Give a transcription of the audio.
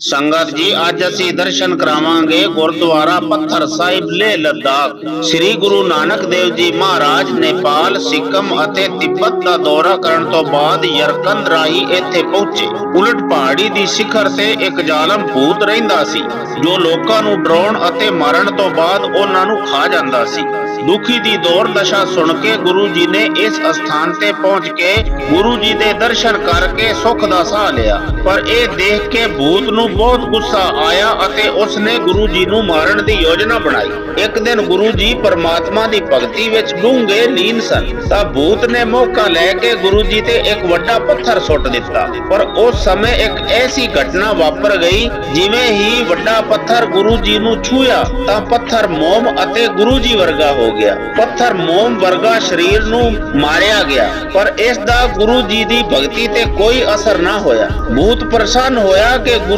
ਸੰਗਤ ਜੀ, ਅੱਜ ਅਸੀਂ ਦਰਸ਼ਨ ਕਰਾਵਾਂਗੇ ਗੁਰਦੁਆਰਾ ਪੱਥਰ ਸਾਹਿਬ, ਲੇਹ ਲੱਦਾਖ। ਸ੍ਰੀ ਗੁਰੂ ਨਾਨਕ ਦੇਵ ਜੀ ਮਹਾਰਾਜ, ਨੇਪਾਲ, ਸਿੱਕਮ ਅਤੇ ਤਿੱਬਤ ਦਾ ਦੌਰਾ ਕਰਨ ਤੋਂ ਬਾਅਦ ਯਰਕੰਦ ਰਾਹੀਂ ਇੱਥੇ ਪਹੁੰਚੇ। ਉਲਟ ਪਹਾੜੀ ਦੀ ਸਿਖਰ ਤੇ ਇੱਕ ਜ਼ਾਲਮ ਭੂਤ ਰਹਿੰਦਾ ਸੀ, ਜੋ ਲੋਕਾਂ ਨੂੰ ਡਰਾਉਣ ਅਤੇ ਮਾਰਨ ਤੋਂ ਬਾਅਦ ਉਹਨਾਂ ਨੂੰ ਖਾ ਜਾਂਦਾ ਸੀ। ਦੁਖੀ ਦੀ ਦੌਰ ਦਸ਼ਾ ਸੁਣ ਕੇ ਗੁਰੂ ਜੀ ਨੇ ਇਸ ਅਸਥਾਨ ਤੇ ਪਹੁੰਚ ਕੇ ਗੁਰੂ ਜੀ ਦੇ ਦਰਸ਼ਨ ਕਰਕੇ ਸੁੱਖ ਦਾ ਸਾਹ ਲਿਆ। ਪਰ ਇਹ ਦੇਖ ਕੇ ਭੂਤ ਨੂੰ ਨੂੰ ਬਹੁਤ ਗੁੱਸਾ ਆਇਆ ਅਤੇ ਉਸ ਨੇ ਗੁਰੂ ਜੀ ਨੂੰ ਮਾਰਨ ਦੀ ਯੋਜਨਾ ਬਣਾਈ। ਇੱਕ ਦਿਨ ਗੁਰੂ ਜੀ ਪਰਮਾਤਮਾ ਦੀ ਭਗਤੀ ਵਿੱਚ ਡੂੰਘੇ ਲੀਨ ਸਨ। ਤਾਂ ਭੂਤ ਨੇ ਮੌਕਾ ਲੈ ਕੇ ਗੁਰੂ ਜੀ ਤੇ ਇੱਕ ਵੱਡਾ ਪੱਥਰ ਸੁੱਟ ਦਿੱਤਾ। ਪਰ ਉਸ ਸਮੇਂ ਇੱਕ ਐਸੀ ਘਟਨਾ ਵਾਪਰ ਗਈ, ਜਿਵੇਂ ਹੀ ਵੱਡਾ ਪੱਥਰ ਗੁਰੂ ਜੀ ਨੂੰ ਛੂਇਆ ਤਾਂ ਪੱਥਰ ਮੋਮ ਅਤੇ ਗੁਰੂ ਜੀ ਵਰਗਾ ਹੋ ਗਿਆ। ਪੱਥਰ ਮੋਮ ਵਰਗਾ ਸਰੀਰ ਨੂੰ ਮਾਰਿਆ ਗਿਆ, ਪਰ ਇਸ ਦਾ ਗੁਰੂ ਜੀ ਦੀ ਭਗਤੀ ਤੇ ਕੋਈ ਅਸਰ ਨਾ ਹੋਇਆ। ਭੂਤ ਪ੍ਰਸੰਨ ਹੋਇਆ ਕਿ ਗੁਰੂ